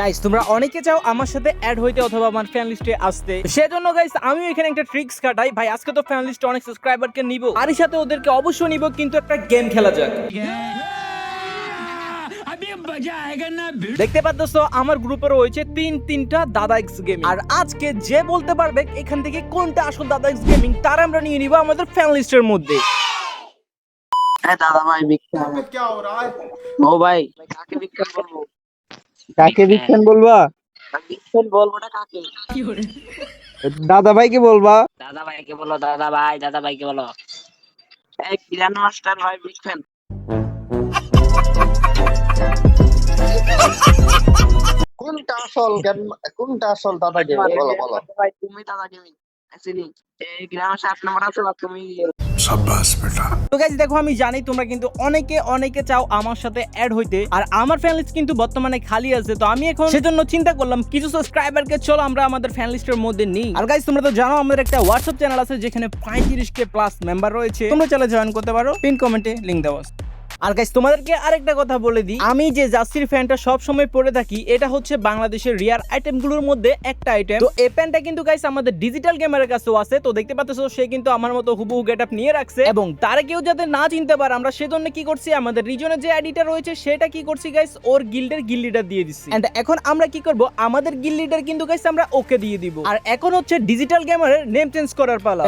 Guys তোমরা অনেকে চাও আমার সাথে অ্যাড হইতে অথবা আমার ফ্যান লিস্টে আসতে। সেজন্য গাইস আমি এখানে একটা ট্রিক্স কাটাই। ভাই আজকে তো ফ্যান লিস্টে অনেক সাবস্ক্রাইবারকে নিব। আর সাথে ওদেরকে অবশ্যই নিব কিন্তু একটা গেম খেলা যাক। দেখতে পাচ্ছ আমার গ্রুপে রয়েছে তিন তিনটা দাদা এক্স গেমিং আর আজকে যে বলতে পারবে এখান থেকে কোনটা আসল দাদা এক্স গেমিং তার আমরা নিয়ে নিব আমাদের ফ্যান লিস্টের মধ্যে। হ্যাঁ দাদা ভাই বিক্রি ও ভাই কাকে বিক্রি করব? কাকে বিজ্ঞান বলবা? বিজ্ঞান বলব না কাকে? দাদা ভাইকে বলবা। দাদা ভাইকে বলো দাদা ভাই দাদা ভাইকে বলো। এই কিরান মাস্টার ভাই ফ্যান কোনটা আসল কোনটা আসল দাদা গেম বলো বলো। ভাই তুমি দাদা গেমিং অ্যাকচুয়ালি এই গ্রামে সাত নম্বর আছে অনেকে অনেকে চাও আমার সাথে অ্যাড হইতে, আর আমার লিস্ট কিন্তু বর্তমানে খালি আছে, তো আমি এখন চিন্তা করলাম, কিছু চলো আমরা আমাদের মধ্যে আর তো জানো একটা হোয়াটসঅ্যাপ চ্যানেল আছে, যেখানে পঁয়ত্রিশ কে প্লাস মেম্বার রয়েছে। তোমরা চলে জয়েন করতে পারো পিন কমেন্টে লিঙ্ক দেওয়া। আর গাইস তোমাদেরকে আরেকটা কথা বলে দিই। আমি যে জার্সির ফ্যানটা সব সময় পরে থাকি, এটা হচ্ছে বাংলাদেশের রিয়ার আইটেমগুলোর মধ্যে একটা আইটেম তো এই প্যান্টটা কিন্তু গাইস আমাদের ডিজিটাল গেমারের কাছেও আছে। তো দেখতে পাচ্ছ সে কিন্তু আমার মতো হুবহু গেটআপ নিয়ে রাখছে। এবং তারে কেউ যাতে না চিনতে পারে, আমরা সেজন্য কি করছি, আমাদের রিজনের যে আইডিটা রয়েছে, সেটা কি করছি গাইস ওর গিল্ডের গিল লিডার দিয়ে দিচ্ছি। এন্ড এখন আমরা কি করব, আমাদের গিল লিডার কিন্তু গাইস আমরা ওকে দিয়ে দিব। আর এখন হচ্ছে ডিজিটাল গেমারের নেম চেঞ্জ করার পালা।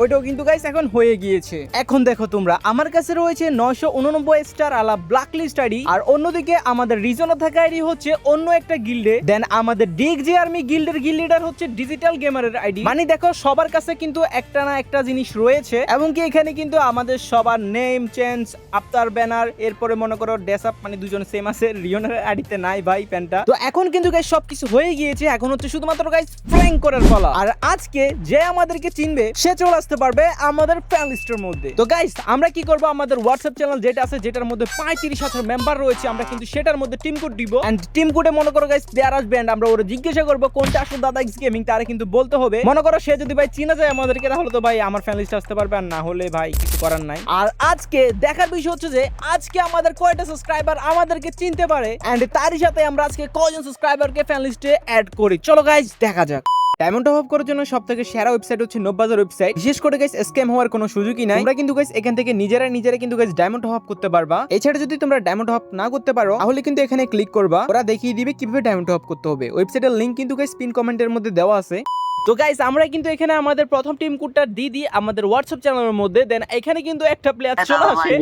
ওইটাও কিন্তু গাইস এখন হয়ে গিয়েছে। এখন দেখো তোমরা, আমার কাছে রয়েছে নয়শো উননব্বই স্টার আলা ব্ল্যাক লিস্ট আর অন্যদিকে আমাদের রিজনে থাকা আইডি হচ্ছে অন্য একটা গিল্ডে। দেন আমাদের ডিগ জি আর্মি গিল্ডের গিল লিডার হচ্ছে ডিজিটাল গেমারের আইডি। মানে দেখো, সবার কাছে কিন্তু একটা না একটা জিনিস রয়েছে। এবং কি এখানে কিন্তু আমাদের সবার নেম চেঞ্জ আফতার ব্যানার এরপরে মনে করো ড্রেস আপ মানে দুজন সেম আছে রিয়নের আইডিতে নাই ভাই প্যান্টটা। তো এখন কিন্তু গাইস সবকিছু হয়ে গিয়েছে। এখন হচ্ছে শুধুমাত্র গাইস ফ্র্যাঙ্ক করার পালা। আর আজকে যে আমাদেরকে চিনবে, সে চলে আসতে পারবে আমাদের ফ্যান লিস্টের মধ্যে। তো গাইস আমরা কি করব? আমাদের হোয়াটসঅ্যাপ চ্যানেল যেটা আছে যেটার মধ্যে পঁয়ত্রিশ হাজার মেম্বার রয়েছে, আমরা কিন্তু সেটার মধ্যে টিম কোড দিব। এন্ড টিম কোডে মনে করো গাইস প্লেয়ার আসবে and আমরা ওরা জিজ্ঞাসা করব, কোনটা আসলে দাদা এক্স গেমিং তারা কিন্তু বলতে হবে। মনে করো সে যদি ভাই চিনা যায় আমাদেরকে, তাহলে তো ভাই আমার ফ্যান আসতে পারবে, আর না হলে ভাই কিছু করার নাই। আর আজকে দেখার বিষয় হচ্ছে যে, আজকে আমাদের কয়টা সাবস্ক্রাইবার আমাদেরকে চিনতে পারে এন্ড তারই সাথে আমরা আজকে কয়জন সাবস্ক্রাইবারকে ফ্যান অ্যাড করি। চলো গাইস দেখা যাক। ডায়মন্ড অফ করার জন্য সব থেকে সেরা ওয়েবসাইট হচ্ছে নব্বাজার ওয়েবসাইট বিশেষ করে গাইস স্ক্যাম হওয়ার কোনো সুযোগই নাই। তোমরা কিন্তু গাইস এখান থেকে নিজেরা নিজেরা কিন্তু গাইস ডায়মন্ড অফ করতে পারবা। এছাড়া যদি তোমরা ডায়মন্ড অফ না করতে পারো তাহলে কিন্তু এখানে ক্লিক করবা। ওরা দেখিয়ে দিবে কীভাবে ডায়মন্ড অফ করতে হবে। ওয়েবসাইটের লিংক কিন্তু গাইস পিন কমেন্টের মধ্যে দেওয়া আছে। তো গাইস আমরা কিন্তু এখানে আমাদের প্রথম টিম কোডটা দিয়ে দিই আমাদের হোয়াটসঅ্যাপ চ্যানেলের মধ্যে। দেন এখানে কিন্তু একটা প্লেয়ার চলে আসে।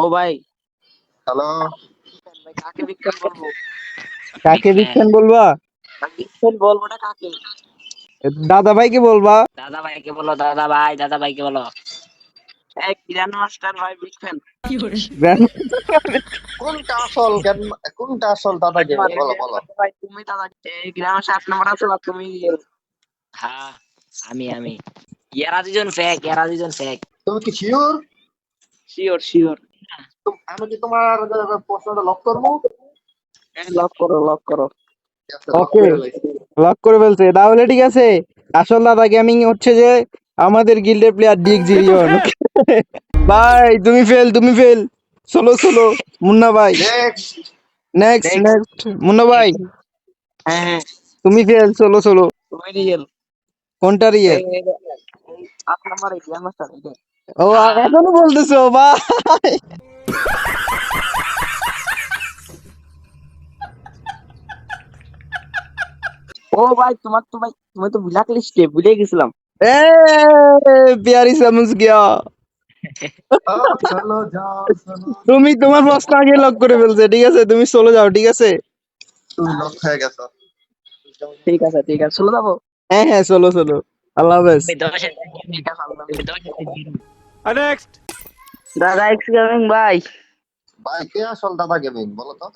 ও ভাই। হ্যালো। ভাই কাকে বিজ্ঞান বলব? কাকে বিজ্ঞান বলবা? বলব না কাকে? দাদা ভাইকে বলবা। দাদা ভাইকে বলো। দাদা ভাই দাদা ভাইকে বলো কোনটা আসল? কোনটা আসল দাদা বলো বলো ভাই তুমি দাদা এই গ্রামে সাত নম্বর আছে তুমি? হ্যাঁ আমি আমি। ইয়ারা দুজন ফেক ইয়ারা দুজন ফেক তুমি কি শিওর শিওর শিওর আমি কি তোমার প্রশ্নটা লক করব? লক করো লক করো। Okay. লক করে ফেলছে। তাহলে ঠিক আছে। আসল দাদা গেমিং হচ্ছে যে আমাদের গিল্ডের প্লেয়ার ডিগ জিরিয়ন ভাই তুমি ফেল তুমি ফেল সোলো সোলো মুন্না ভাই। নেক্সট নেক্সট মুন্না ভাই। হ্যাঁ। তুমি ফেল সোলো সোলো রিয়েল কোনটা রিয়ে সাত নম্বর এই গ্রাম মাস্টার এটা ও এখনও বলতেছো ভাই ও ভাই তোমার তো ভাই তুমি তো ব্ল্যাক লিস্টে ভুলে গেছিলাম। এ প্যারি সমঝ গয়া। চলো যাও চলো তুমি তোমার প্রশ্ন আগে লক করে ফেলছে ঠিক আছে? তুমি চলে যাও ঠিক আছে? তুমি লক হয়ে গেছো। ঠিক আছে ঠিক আছে চলে যাব। হ্যাঁ হ্যাঁ চলো চলো। আল্লাহ হাফেজ। আল্লাহ দাদা এক্স গেমিং ভাই ভাই কে আসল দাদা গেমিং বলো তো?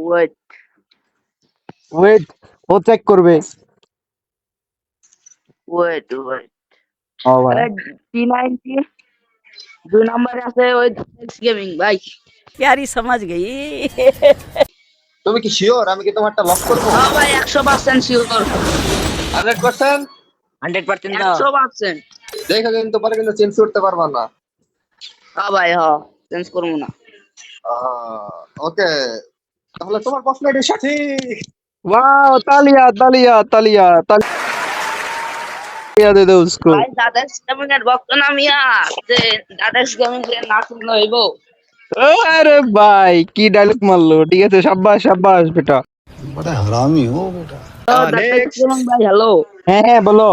ওয়েট ওয়েট ও চেক করবে। ওয়েট ওয়েট ও ভাই টি নাইনটি দুই নম্বরে আছে ওই গেমিং ভাই। ইয়ারি সমাজ গেই। তুমি কি শিওর আমি কি তোমারটা লক করব? হ্যাঁ ভাই 100% শিওর 100% 100% দাও। 100% দেখো কিন্তু পরে কিন্তু চেঞ্জ করতে পারবে না। হ্যাঁ ভাই হ্যাঁ চেঞ্জ করব না। ওকে তাহলে তোমার প্রশ্নটি সঠিক। वाह तालिया तालिया तालिया तालिया दे दो उसको ভাই দাদা গেমিং এর ভক্ত না মিয়া যে দাদা গেমিং এর না শুনলে হইব अरे भाई की डायलॉग मार लो ठीक है शाबाश शाबाश बेटा बड़ा हरामी हो बेटा দাদা গেমিং ভাই হ্যালো হ্যাঁ হ্যাঁ বলো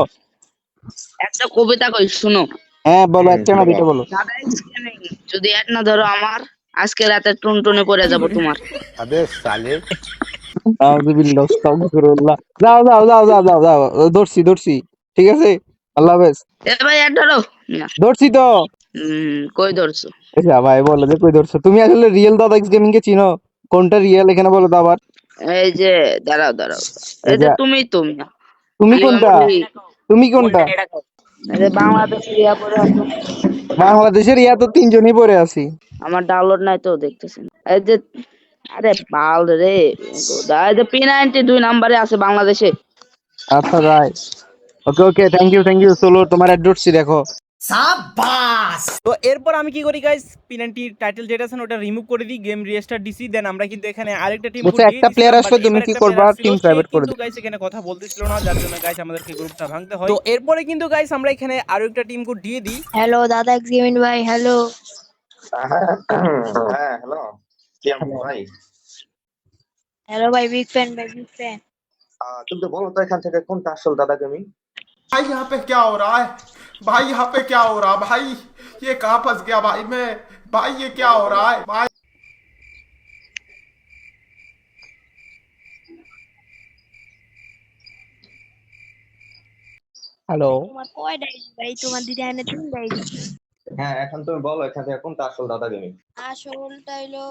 একটা কবিতা কই শুনো হ্যাঁ বলো একটা না দুটো বলো দাদা গেমিং যদি এক না ধরো আমার আজকে রাতে টুনটুনে পড়ে যাব তোমার अबे साले আউযুবিল্লাহ আস্তাগফিরুল্লাহ যাও যাও যাও যাও যাও যাও। ধরছি ধরছি। ঠিক আছে? আল্লাহ হাফেজ। এ ভাই এক ধরো। না। ধরছি তো। কই ধরছো? আচ্ছা ভাই বলো যে কই ধরছো? তুমি আসলে রিয়েল দাদা এক্স গেমিং কে চিনো? কোনটা রিয়েল এখানে বলো তো আবার। এই যে দাঁড়াও দাঁড়াও। এই যে তুমি তুমি। তুমি কোনটা? তুমি কোনটা? বাংলাদেশের ইয়া বাংলাদেশের ইয়া তো তিনজনই পড়ে আছি। আমার ডাউনলোড নাই তো দেখতেছেন। এই যে আরে বাল রে। গোদা, এই যে পি নাইনটি দুই নাম্বারে আছে বাংলাদেশে। আচ্ছা ভাই okay okay thank you thank you solo তোমার অ্যাড্রেসটি দেখো। তো এরপর আমি কি করি গাইস পিনান্টির টাইটেল যেটা আছে ওটা রিমুভ করে দিই গেম রিস্টার্ট দিছি দেন আমরা কিন্তু এখানে আরেকটা টিম বলছে একটা player আসলে তুমি কি করবা? Team private করে দিও। গাইস এখানে কথা বলতেছিল না যার জন্য গাইস আমাদেরকে গ্রুপটা ভাঙতে হয়। তো এরপরে কিন্তু গাইস আমরা এখানে আরও একটা টিম কোড দিয়ে দিই। হ্যালো দাদা এক্সিমিন ভাই হ্যালো হ্যাঁ হ্যালো। কি আমি ভাই হ্যালো ভাই বিগ ফ্যান ভাই বিগ ফ্যান আহ, তুমি তো বলো তো এখান থেকে কোনটা আসল দাদা গেমিং भाई यहाँ पे क्या हो रहा है भाई यहाँ पे क्या हो रहा है भाई ये कहाँ फंस गया भाई मैं भाई ये क्या हो रहा है भाई হ্যালো তোমার কয় ডাইরি ভাই তোমার দিদি আনে তিন ডাইরি হ্যাঁ এখন তুমি বলো এখান থেকে কোনটা আসল দাদা গেমিং আসলটা হইলো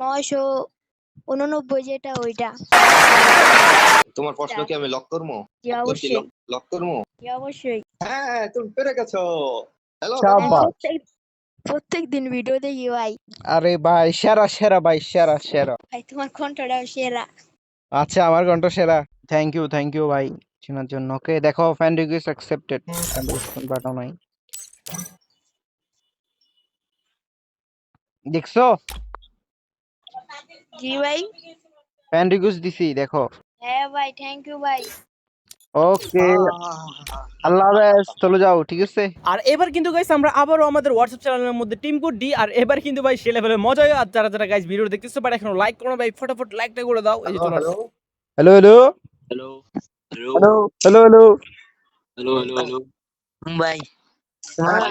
নয়শো উননব্বই যেটা ওইটা। তোমার প্রশ্ন কি আমি লক করব? জি অবশ্যই। লক করব? জি অবশ্যই। হ্যাঁ তুমি পেরে গেছো। হ্যালো শাবাশ। প্রত্যেক দিন ভিডিও দেখি ভাই। আরে ভাই সেরা সেরা ভাই সেরা সেরা। ভাই তোমার কণ্ঠটা সেরা। আচ্ছা আমার কণ্ঠ সেরা। থ্যাংক ইউ থ্যাংক ইউ ভাই শোনার জন্য। ওকে দেখো ফ্যান রিকোয়েস্ট অ্যাকসেপ্টেড বাটন নাই। দেখছ? জি ভাই। ফ্যান রিকোয়েস্ট দিছি দেখো। হ্যাঁ ভাই থ্যাংক ইউ ভাই। ওকে আল্লাহ হাফেজ চলে যাও ঠিক আছে? আর এবার কিন্তু গাইস আমরা আবারও আমাদের হোয়াটসঅ্যাপ চ্যানেলের মধ্যে টিম কোড দিই আর এবার কিন্তু ভাই সে লেভেলে মজা হয়। আর যারা যারা গাইস ভিডিও দেখতেছো বাট এখনও লাইক করো ভাই ফটাফট লাইকটা করে দাও। এই যে hello hello hello hello hello hello hello hello hello ভাই। হ্যাঁ,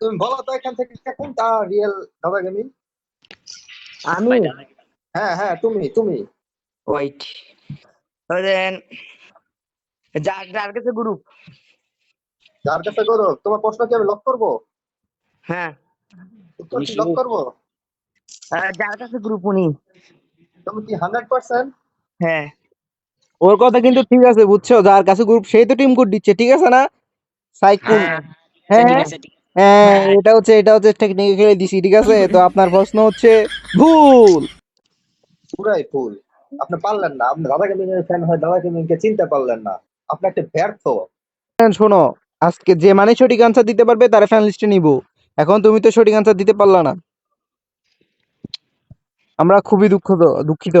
তুমি বলো তো এখান থেকে কোনটা রিয়েল দাদা গেমিং? আমি? হ্যাঁ হ্যাঁ তুমি তুমি। ওয়েট দেন যার যার কাছে গ্রুপ যার কাছে করো তোমার প্রশ্ন কি আমি লক করব? হ্যাঁ। লক করব? আহ, যার কাছে গ্রুপ উনি। তুমি কি হান্ড্রেড পার্সেন্ট হ্যাঁ। ওর কথা কিন্তু ঠিক আছে বুঝছ? যার কাছে গ্রুপ সেই তো টিম কোড দিচ্ছে ঠিক আছে না? সাইকুল হ্যাঁ। ঠিক হ্যাঁ আছে ঠিক হ্যাঁ এটা হচ্ছে এটা হচ্ছে টেকনিকে খেলে দিছি ঠিক আছে? তো আপনার প্রশ্ন হচ্ছে ভুল। পুরাই ফুল আপনি পারলেন না। আপনি দাদা গেমিং এর ফ্যান হয় দাদা গেমিং কে চিনতে পারলেন না। আপনি একটা ব্যর্থ। শোনো আজকে যে মানে সঠিক আনসার দিতে পারবে তার ফ্যান লিস্টে নিব। এখন তুমি তো সঠিক আনসার দিতে পারলা না। আমরা খুবই দুঃখিত দুঃখিত।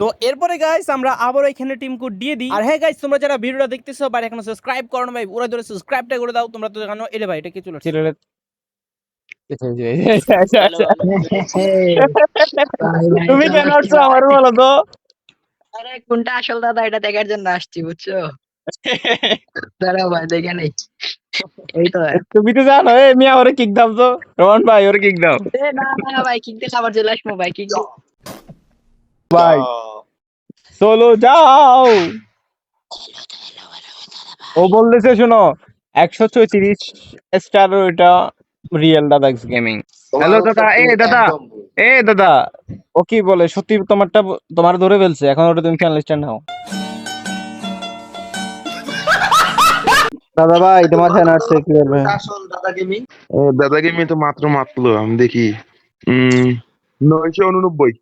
তো এরপরে গাইস আমরা আবার এখানে টিম কোড দিয়ে দিই। আর হ্যাঁ গাইস তোমরা যারা ভিডিওটা দেখতেছো বাট এখনও সাবস্ক্রাইব করো না ভাই ওরা ধরে সাবস্ক্রাইবটা করে দাও তোমরা তো জানো এটা ভাই এটা কি চলে আসছে? তুমি কেন আসছো আমার বলো তো? আরে কোনটা আসল দাদা এটা দেখার জন্য আসছি বুঝছ? দাঁড়াও ভাই দেখে নেই। এই তো তুমি তো জানো এ মিয়া ওরে কিক দাও তো। রোহন ভাই ওরে কিক দাও। এ না না ভাই কিক দিয়ে খাবার চলে আসব ভাই কিক ভাই চলো যাও। ও বলতেছে শোনো একশো চৌত্রিশ স্টার ওইটা রিয়েল দাদা গেমিং Hello, দাদা, এই দাদা। এ দাদা ও কি বলে সত্যি তোমারটা তোমার ধরে ফেলছে এখন ওটা তুমি ফ্যান লিস্টে নাও। দাদা ভাই তোমার ফ্যান আসছে কি করবে আসল দাদা গেমিং ও দাদাকে আমি তো মাত্র মাপলো আমি দেখি। উম নয়শো উননব্বই।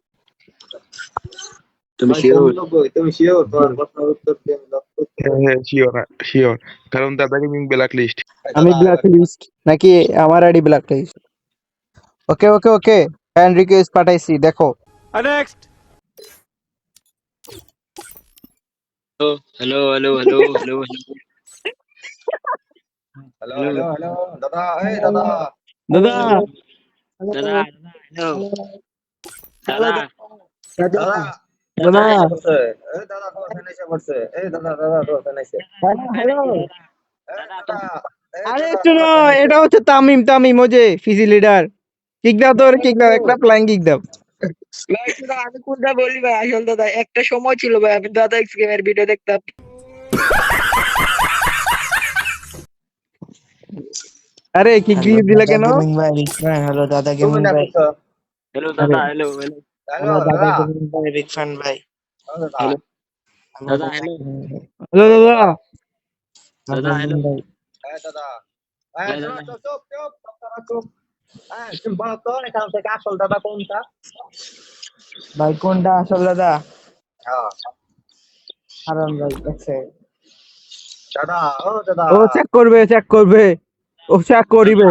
তুমি ভাই, শিওর নব্বই, তুমি শিওর তোমার প্রশ্নের উত্তর দিয়ে আমি lock করতে হ্যাঁ হ্যাঁ শিওর শিওর কারণ দাদা গেমিং ব্ল্যাক লিস্ট পারি। আমি দাদা, ব্ল্যাক লিস্ট নাকি আমার ID black list okay okay okay fan request পাঠাইছি দেখো hello hello hello hello hello hello hello দাদা এই দাদা দাদা দাদা হ্যালো দাদা দাদা। দাদা পড়ছে। এই দাদা তোমার ফ্যান এসে পড়ছে। এই দাদা দাদা তোমার ফ্যান এসে। হ্যালো এই দাদা। এই আরে শোনো এটা হচ্ছে তামিম তামিম ওই যে ফিজি লিডার কিক দাও তোর কিক দাও একটা ফ্লাইং কিক দাও। আমি কোনটা বলি ভাই? আসল দাদা একটা সময় ছিল ভাই আমি দাদা এক্স গেমের ভিডিও দেখতাম। আরে কিক দিয়ে দিলা কেন? হ্যালো দাদা না করছ? হ্যালো দাদা হ্যালো হ্যালো। বিগ ফ্যান ভাই। হ্যালো দাদা। হ্যালো। দাদা হ্যালো। দাদা। দাদা হ্যালো। এই দাদা। এই চুপ, চুপ চুপ চুপ আপনারা চুপ। এই তুমি বলো তো এখান থেকে আসল দাদা কোনটা? ভাই কোনটা আসল দাদা? হ্যাঁ। হারান ভাই দেখছে। দাদা ও দাদা। ও চেক করবে চেক করবে। ও চেক করিবে।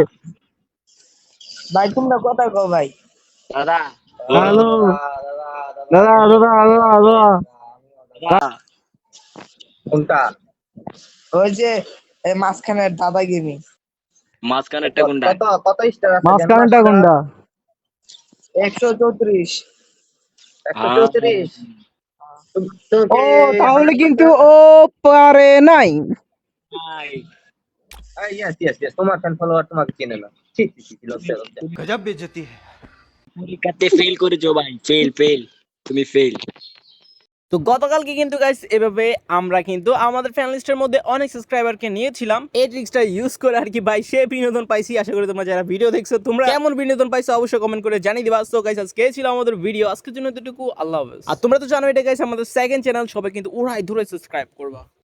ভাই তোমরা কথা কও ভাই? দাদা হ্যালো দাদা দাদা দাদা দাদা দাদা দাদা দাদা কোনটা ওই যে এই মাঝখানের দাদা গেমিং মাঝখানেরটা কোনটা কত কত স্টার আছে মাঝখানটা কোনটা একশো চৌত্রিশ একশো চৌত্রিশ ও তাহলে কিন্তু ও পারে নাই ভাই ইয়েস ইয়েস ইয়েস তোমার ফ্যান ফলোয়ার তোমাকে চিনে না ঠিক ঠিক ঠিক লজ্জা লজ্জা गजब बेइज्जती है পরীক্ষাতে ফেল করেছ ভাই ফেল ফেল তুমি ফেল তো গতকালকে কিন্তু গাইস এভাবে আমরা কিন্তু আমাদের ফ্যান লিস্টের মধ্যে অনেক সাবস্ক্রাইবারকে নিয়েছিলাম। এই ট্রিক্সটা ইউজ করে আর কি ভাই সে বিনোদন পাইছি। আশা করি তোমরা যারা ভিডিও দেখছ তোমরা কেমন বিনোদন পাইছো অবশ্যই কমেন্ট করে জানিয়ে দিবা। সো গাইস আজকে ছিল আমাদের ভিডিও আজকের জন্য এতটুকু। আল্লাহ হাফেজ। আর তোমরা তো জানো এটা গাইস আমাদের সেকেন্ড চ্যানেল সবাই কিন্তু উড়াই ধরে সাবস্ক্রাইব করবা।